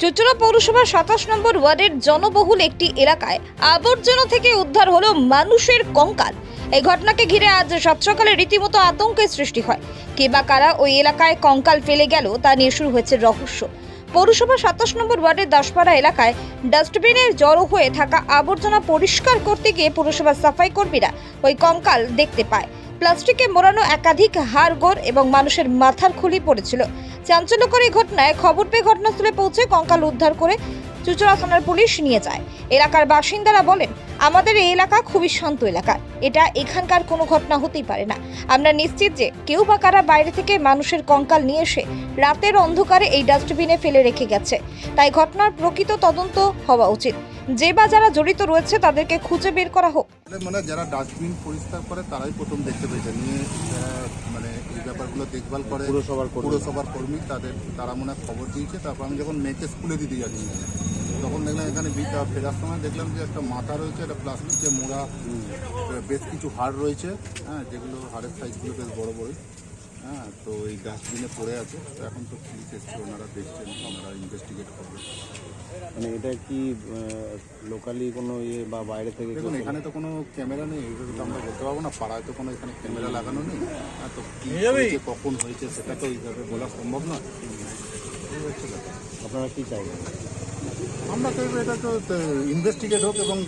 চুচুড়া পৌরসভার সাতাশ নম্বর ওয়ার্ডের জনবহুল একটি এলাকায় আবর্জনা থেকে উদ্ধার হলো মানুষের কঙ্কাল। এই ঘটনাকে ঘিরে আজ সাত সকালে রীতিমতো আতঙ্কের সৃষ্টি হয়। কে বা কারা ওই এলাকায় কঙ্কাল ফেলে গেল তা নিয়ে শুরু হয়েছে রহস্য। পৌরসভা সাতাশ নম্বর ওয়ার্ডের দাসপাড়া এলাকায় ডাস্টবিনের জড়ো হয়ে থাকা আবর্জনা পরিষ্কার করতে গিয়ে পৌরসভার সাফাই কর্মীরা ওই কঙ্কাল দেখতে পায়। প্লাস্টিকে মোড়ানো একাধিক হাড়গোড় এবং মানুষের মাথার খুলি পড়েছিল। চাঞ্চল্যকর এই ঘটনায় খবর পেয়ে ঘটনাস্থলে পৌঁছে কঙ্কাল উদ্ধার করে চুচড়া থানার পুলিশ নিয়ে যায়। এলাকার বাসিন্দারা বলেন, আমাদের এই এলাকা খুবই শান্ত এলাকা। এটা এখানকার কোনো ঘটনা হতেই পারে না। আমরা নিশ্চিত যে কেউ বা কারা বাইরে থেকে মানুষের কঙ্কাল নিয়ে এসে রাতের অন্ধকারে এই ডাস্টবিনে ফেলে রেখে গেছে। তাই ঘটনার প্রকৃত তদন্ত হওয়া উচিত। যে বা যারা জড়িত রয়েছে তাদেরকে খুঁজে বের করা হোক। মানে যারা ডাস্টবিন পরিষ্কার করে তারাই প্রথম দেখতে পেয়েছে নিয়ে মানে এই ব্যাপারগুলো দেখভাল করে পুরসভার কর্মী। পুরসভার কর্মী তাদের তারা মনে হয় খবর দিয়েছে। তারপর আমি যখন মেয়েকে স্কুলে দিতে যাচ্ছি তখন দেখলাম এখানে বিটা ফেরার সময় দেখলাম যে একটা মাথা রয়েছে একটা প্লাস্টিকে মোড়া বেশ কিছু হাড় রয়েছে হ্যাঁ যেগুলো হাড়ের সাইজগুলো বেশ বড় বড়। হ্যাঁ তো এই ডাস্টবিনে পড়ে আছে। তো এখন তো পুলিশ এসছে ওনারা দেখছেন ওনারা ইনভেস্টিগেট করবে মানে এটা কি লোকালি কোনো ইয়ে বা বাইরে থেকে দেখুন এখানে তো কোনো ক্যামেরা নেই এইভাবে তো আমরা বলতে পারব না পাড়ায় তো কোনো এখানে ক্যামেরা লাগানো নেই। হ্যাঁ, তো কি হয়েছে কখন হয়েছে সেটা তো এইভাবে বলা সম্ভব হচ্ছে আপনারা কি চাইবেন? আমরা চাইব এটা তো ইনভেস্টিগেট হোক এবং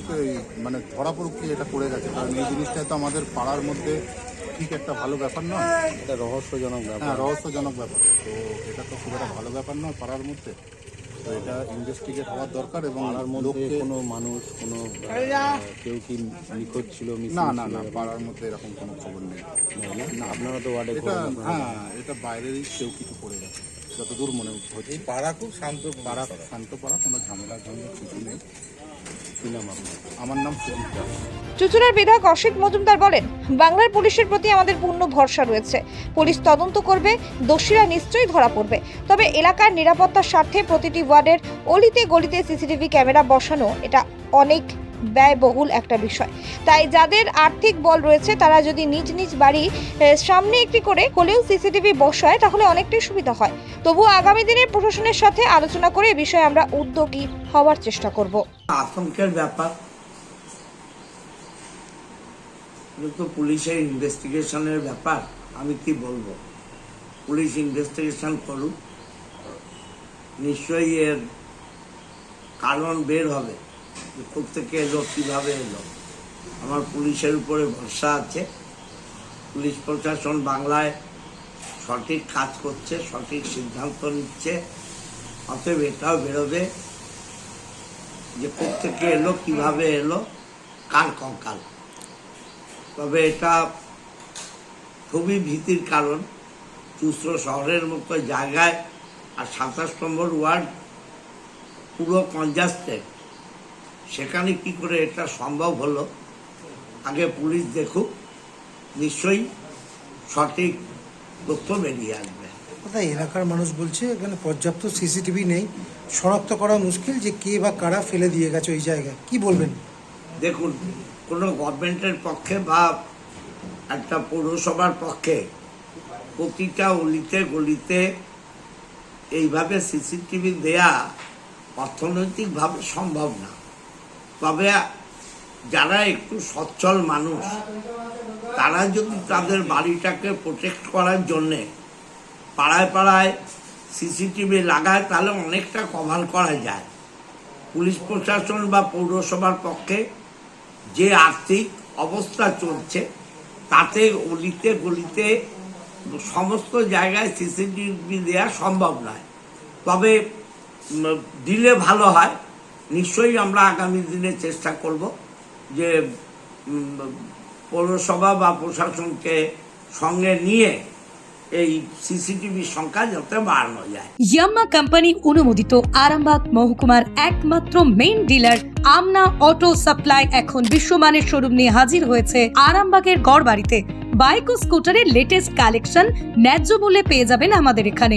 মানে ধরা পড়ুক কি এটা করে গেছে কারণ এই জিনিসটা তো আমাদের পাড়ার মধ্যে ঠিক একটা ভালো ব্যাপার নয়। এটা রহস্যজনক ব্যাপার। হ্যাঁ রহস্যজনক ব্যাপার। তো এটা তো খুব একটা ভালো ব্যাপার নয় পাড়ার মধ্যে। তো এটা ইনভেস্টিগেট হওয়ার দরকার এবং পাড়ার মধ্যে কোনো মানুষ কোনো কেউ কি নিখোঁজ ছিল না না না পাড়ার মধ্যে এরকম কোনো খবর নেই। না? আপনারা তো ওয়ার্ডে এটা হ্যাঁ এটা বাইরেরই কেউ কিছু করে গেছে যতদূর মনে হচ্ছে। এই পাড়া খুব শান্ত পাড়া শান্ত পাড়া কোনো ঝামেলার ঝামেলা কিছু নেই। কি চুচুড়ার বিধায়ক অশিক মজুমদার বলেন, বাংলার পুলিশের প্রতি আমাদের পূর্ণ ভরসা রয়েছে। পুলিশ তদন্ত করবে, দোষীরা নিশ্চয়ই ধরা পড়বে। তবে এলাকার নিরাপত্তার স্বার্থে প্রতিটি ওয়ার্ডের অলিতে গলিতে সিসিটিভি ক্যামেরা বসানো, এটা অনেক ব্যয়বহুল একটা বিষয়। তাই যাদের আর্থিক বল রয়েছে, তারা যদি নিজ নিজ বাড়ি সামনে একটি করে হলেও সিসিটিভি বসায়, তাহলে অনেকটাই সুবিধা হয়। তবু আগামী দিনে প্রশাসনের সাথে আলোচনা করে বিষয়ে আমরা উদ্যোগী হওয়ার চেষ্টা করব। আতঙ্কের ব্যাপার। তো পুলিশের ইনভেস্টিগেশনের ব্যাপার, আমি কি বলব? পুলিশ ইনভেস্টিগেশন করুক। নিশ্চয়ই এর কারণ বের হবে। থেকে এলো কীভাবে এলো? আমার পুলিশের উপরে ভরসা আছে। পুলিশ প্রশাসন বাংলায় সঠিক কাজ করছে, সঠিক সিদ্ধান্ত নিচ্ছে। অতএব এটাও বেরোবে যে থেকে এলো, কীভাবে এলো, কার কঙ্কাল। তবে এটা খুবই ভীতির কারণ। চুস্র শহরের মতো জায়গায় আর সাতাশ নম্বর ওয়ার্ড পুরো কনজাস্টেড সেখানে কি করে এটা সম্ভব হলো? আগে পুলিশ দেখুক নিশ্চয়ই সঠিক তথ্য বেরিয়ে আসবে। কথা এলাকার মানুষ বলছে এখানে পর্যাপ্ত সিসিটিভি নেই। শনাক্ত করা মুশকিল যে কে বা কারা ফেলে দিয়ে গেছে ওই জায়গায়। কি বলবেন? দেখুন কোনো গভর্নমেন্টের পক্ষে বা একটা পৌরসভার পক্ষে প্রতিটা অলিতে গলিতে এইভাবে সিসিটিভি দেয়া অর্থনৈতিকভাবে সম্ভব না। তবে যারা একটু সচ্ছল মানুষ, তারা যদি তাদের বাড়িটাকে প্রোটেক্ট করার জন্যে পাড়ায় পাড়ায় সিসিটিভি লাগায়, তাহলে অনেকটা কভার করা যায়। পুলিশ প্রশাসন বা পৌরসভার পক্ষে যে আর্থিক অবস্থা চলছে, তাতে অলিতে গলিতে সমস্ত জায়গায় সিসিটিভি দেওয়া সম্ভব নয়। তবে দিলে ভালো হয়। নিশ্চয়ই আমরা আগামী দিনে চেষ্টা করব যে পৌরসভা বা প্রশাসনকে সঙ্গে নিয়ে এই সিসিটিভির সংখ্যা যাতে বাড়ানো যায়। ইয়াম্মা কোম্পানি অনুমোদিত আরামবাগ মহকুমার একমাত্র main dealer Amna auto supply এখন বিশ্বমানের শোরুম নিয়ে হাজির হয়েছে আরামবাগের গড় বাড়িতে বাইক ও স্কুটারের লেটেস্ট কালেকশন ন্যায্য মূল্যে পেয়ে যাবেন আমাদের এখানে।